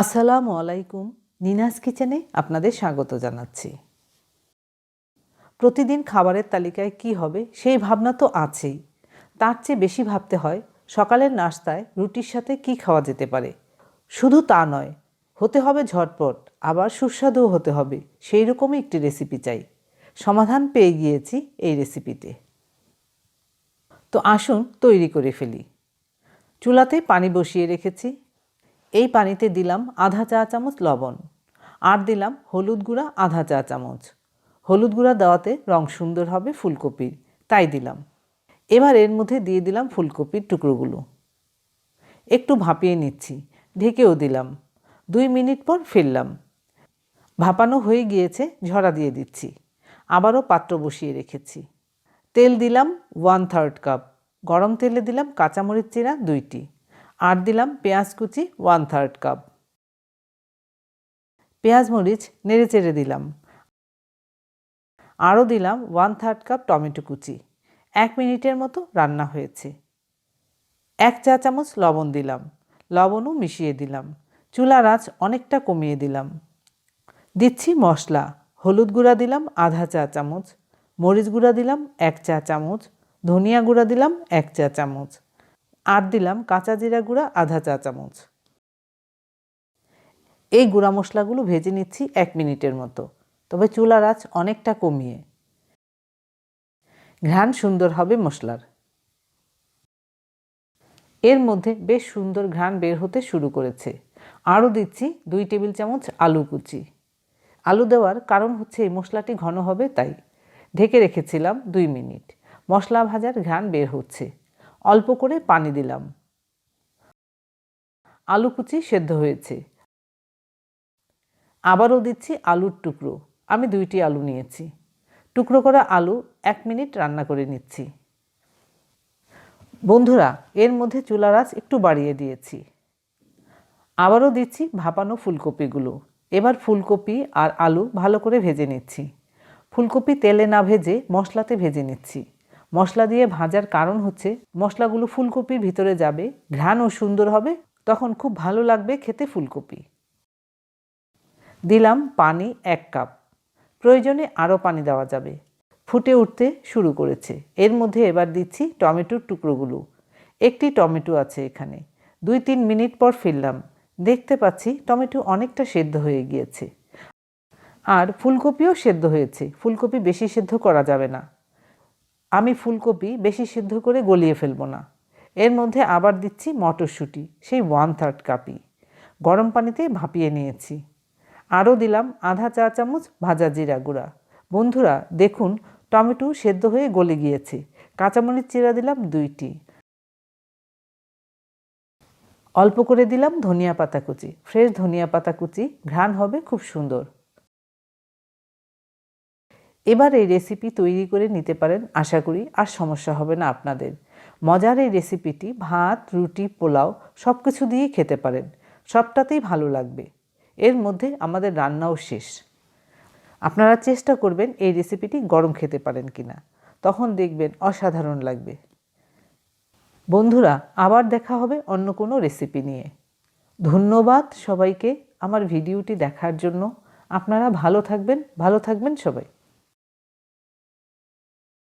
আসসালামু আলাইকুম নিনাস কিচেনে আপনাদের স্বাগত জানাচ্ছি। প্রতিদিন খাবারের তালিকায় কি হবে সেই ভাবনা তো আছেই। তার চেয়ে বেশি ভাবতে হয় সকালের নাস্তায় রুটির সাথে কি খাওয়া যেতে পারে। শুধু তা নয়, হতে হবে ঝটপট, আবার সুস্বাদুও হতে হবে সেই রকমই একটি রেসিপি চাই। সমাধান পেয়ে গিয়েছি এই রেসিপিতে তো আসুন তৈরি করে ফেলি। চুলাতে পানি বসিয়ে রেখেছি। এই পানিতে দিলাম আধা চা চামচ লবণ। আর দিলাম হলুদ গুঁড়া আধা চা চামচ। হলুদ গুঁড়া দেওয়াতে রং সুন্দর হবে ফুলকপির, তাই দিলাম। এবার এর মধ্যে দিয়ে দিলাম ফুলকপির টুকরোগুলো। একটু ভাপিয়ে নিচ্ছি, ঢেকেও দিলাম। দুই মিনিট পর ফিরলাম ভাপানো হয়ে গিয়েছে, ঝরা দিয়ে দিচ্ছি। আবারও পাত্র বসিয়ে রেখেছি। তেল দিলাম ওয়ান থার্ড কাপ। গরম তেলে দিলাম কাঁচামরিচ চিরা দুইটি। আর দিলাম পেঁয়াজ কুচি ওয়ান থার্ড কাপ পেঁয়াজ মরিচ নেড়ে চেড়ে দিলাম। আরও দিলাম ওয়ান থার্ড কাপ টমেটো কুচি। এক মিনিটের মতো রান্না হয়েছে। এক চা চামচ লবণ দিলাম। লবণও মিশিয়ে দিলাম। চুলার আঁচ অনেকটা কমিয়ে দিলাম। দিচ্ছি মশলা। হলুদ গুঁড়া দিলাম আধা চা চামচ। মরিচ গুঁড়া দিলাম এক চা চামচ। ধনিয়া গুঁড়া দিলাম এক চা চামচ। আর দিলাম কাঁচা জিরা গুঁড়া, আধা চা চামচ। এই গুঁড়া মশলাগুলো ভেজে নিচ্ছি এক মিনিটের মতো। তবে চুলার আঁচ অনেকটা কমিয়ে। ঘ্রাণ সুন্দর হবে মশলার। এর মধ্যে বেশ সুন্দর ঘ্রাণ বের হতে শুরু করেছে। আরও দিচ্ছি দুই টেবিল চামচ আলু কুচি। আলু দেওয়ার কারণ হচ্ছে এই মশলাটি ঘন হবে, তাই ঢেকে রেখেছিলাম দুই মিনিট। মশলা ভাজার ঘ্রাণ বের হচ্ছে। অল্প করে পানি দিলাম। আলু কুচি সেদ্ধ হয়েছে। আবারও দিচ্ছি আলুর টুকরো। আমি দুইটি আলু নিয়েছি। টুকরো করা আলু এক মিনিট রান্না করে নিচ্ছি। বন্ধুরা, এর মধ্যে চুলার আঁচ একটু বাড়িয়ে দিয়েছি। আবারও দিচ্ছি ভাপানো ফুলকপিগুলো। এবার ফুলকপি আর আলু ভালো করে ভেজে নিচ্ছি। ফুলকপি তেলে না ভেজে মশলাতে ভেজে নিচ্ছি। মশলা দিয়ে ভাজার কারণ হচ্ছে মশলাগুলো ফুলকপির ভিতরে যাবে, ঘ্রাণও সুন্দর হবে, তখন খুব ভালো লাগবে খেতে ফুলকপি। দিলাম পানি এক কাপ। প্রয়োজনে আরও পানি দেওয়া যাবে। ফুটে উঠতে শুরু করেছে। এর মধ্যে এবার দিচ্ছি টমেটোর টুকরোগুলো। একটি টমেটো আছে এখানে। দুই তিন মিনিট পর ফিরলাম দেখতে পাচ্ছি টমেটো অনেকটা সেদ্ধ হয়ে গিয়েছে। আর ফুলকপিও সেদ্ধ হয়েছে। ফুলকপি বেশি সেদ্ধ করা যাবে না। আমি ফুলকপি বেশি সিদ্ধ করে গলিয়ে ফেলব না। এর মধ্যে আবার দিচ্ছি মটরশুঁটি, সেই ওয়ান থার্ড কাপই গরম পানিতে ভাপিয়ে নিয়েছি। আরও দিলাম আধা চা চামচ ভাজা জিরা গুঁড়া। বন্ধুরা, দেখুন, টমেটো সেদ্ধ হয়ে গলে গিয়েছে। কাঁচামরিচ চিরা দিলাম দুইটি। অল্প করে দিলাম ধনিয়া পাতা কুচি ফ্রেশ ধনিয়া পাতা কুচি ঘ্রাণ হবে খুব সুন্দর। এবার এই রেসিপি তৈরি করে নিতে পারেন, আশা করি, আর সমস্যা হবে না আপনাদের। মজার এই রেসিপিটি ভাত, রুটি, পোলাও সব কিছু দিয়েই খেতে পারেন। সবটাতেই ভালো লাগবে। এর মধ্যে আমাদের রান্নাও শেষ। আপনারা চেষ্টা করবেন এই রেসিপিটি গরম খেতে পারেন কিনা। তখন দেখবেন অসাধারণ লাগবে। বন্ধুরা, আবার দেখা হবে অন্য কোনো রেসিপি নিয়ে। ধন্যবাদ সবাইকে আমার ভিডিওটি দেখার জন্য। আপনারা ভালো থাকবেন ভালো থাকবেন সবাই।